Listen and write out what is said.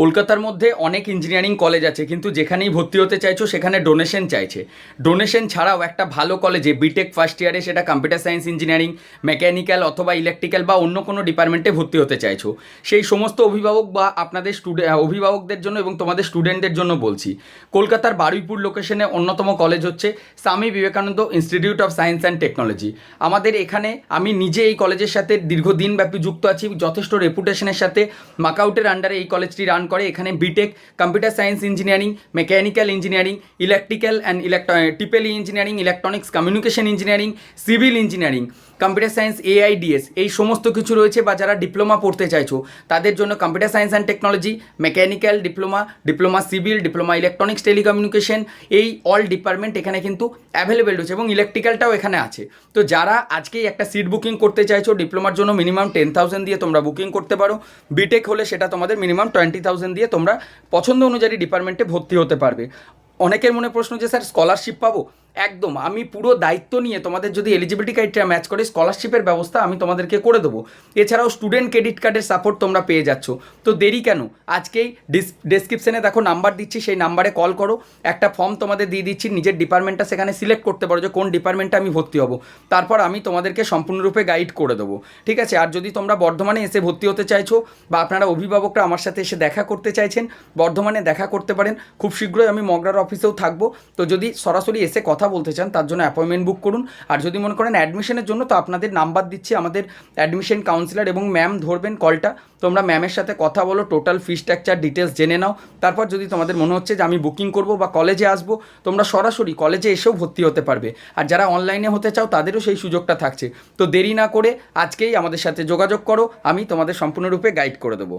কলকাতার মধ্যে অনেক ইঞ্জিনিয়ারিং কলেজ আছে, কিন্তু যেখানেই ভর্তি হতে চাইছো সেখানে ডোনেশন চাইছে। ডোনেশন ছাড়াও একটা ভালো কলেজে বিটেক ফার্স্ট ইয়ারে সেটা কম্পিউটার সায়েন্স ইঞ্জিনিয়ারিং মেকানিক্যাল অথবা ইলেকট্রিক্যাল বা অন্য কোনো ডিপার্টমেন্টে ভর্তি হতে চাইছো। সেই সমস্ত অভিভাবক বা আপনাদের স্টুডেন্ট অভিভাবকদের জন্য এবং তোমাদের স্টুডেন্টদের জন্য বলছি, কলকাতার বারুইপুর লোকেশনে অন্যতম কলেজ হচ্ছে Swami Vivekananda institute of science and technology আমাদের এখানে আমি নিজে এই কলেজের সাথে দীর্ঘদিন ব্যাপী যুক্ত আছি, যথেষ্ট রেপুটেশনের সাথে। মাকআউটের আন্ডারে এই কলেজটি রান করে। এখানে BTech computer science engineering mechanical engineering electrical and ইলেকট্র টিপেলি engineering electronics communication engineering civil engineering computer science AIDS এই সমস্ত কিছু রয়েছে বা যারা ডিপ্লোমা পড়তে চাইছো, তাদের জন্য computer science and technology, mechanical diploma diploma civil, diploma electronics, telecommunication, এই অল ডিপার্টমেন্ট এখানে কিন্তু অ্যাভেলেবেল রয়েছে এবং ইলেকট্রিক্যালটাও এখানে আছে। তো যারা আজকেই একটা সিট বুকিং করতে চাইছো, ডিপ্লোমার জন্য মিনিমাম টেন থাউজেন্ড দিয়ে তোমরা বুকিং করতে পারো। বিটেক হলে সেটা তোমাদের মিনিমাম টোয়েন্টি থাউজেন্ড দিয়ে তোমরা পছন্দ অনুযায়ী ডিপার্টমেন্টে ভর্তি হতে পারবে। অনেকের মনে প্রশ্ন যে, স্যার স্কলারশিপ পাবো? একদম, আমি পুরো দায়িত্ব নিয়ে তোমাদের যদি এলিজিবিলিটি ক্রাইটেরিয়া ম্যাচ করে স্কলারশিপের ব্যবস্থা আমি তোমাদেরকে করে দেবো। এছাড়াও স্টুডেন্ট ক্রেডিট কার্ডের সাপোর্ট তোমরা পেয়ে যাচ্ছ। তো দেরি কেন? আজকেই ডেসক্রিপশনে দেখো নাম্বার দিচ্ছি, সেই নাম্বারে কল করো। একটা ফর্ম তোমাদের দিয়ে দিচ্ছি, নিজের ডিপার্টমেন্টটা সেখানে সিলেক্ট করতে পারো যে কোন ডিপার্টমেন্টে আমি ভর্তি হব। তারপর আমি তোমাদেরকে সম্পূর্ণরূপে গাইড করে দেবো। ঠিক আছে? আর যদি তোমরা বর্ধমানে এসে ভর্তি হতে চাইছো বা আপনারা অভিভাবকরা আমার সাথে এসে দেখা করতে চাইছেন, বর্ধমানে দেখা করতে পারেন। খুব শীঘ্রই আমি মগরার অফিসেও থাকব। তো যদি সরাসরি এসে কথা বলতে চান, তার জন্য অ্যাপয়েন্টমেন্ট বুক করুন। আর যদি মনে করেন অ্যাডমিশনের জন্য, তো আপনাদের নাম্বার দিচ্ছি আমাদের অ্যাডমিশন কাউন্সিলর এবং ম্যাম ধরবেন কলটা তোমরা ম্যামের সাথে কথা বলো টোটাল ফি স্ট্রাকচার ডিটেলস জেনে নাও। তারপর যদি তোমাদের মনে হচ্ছে যে আমি বুকিং করব বা কলেজে আসব, তোমরা সরাসরি কলেজে এসেও ভর্তি হতে পারবে। আর যারা অনলাইনে হতে চাও, তাদেরও সেই সুযোগটা থাকছে। তো দেরি না করে আজকেই আমাদের সাথে যোগাযোগ করো, আমি তোমাদের সম্পূর্ণরূপে গাইড করে দেবো।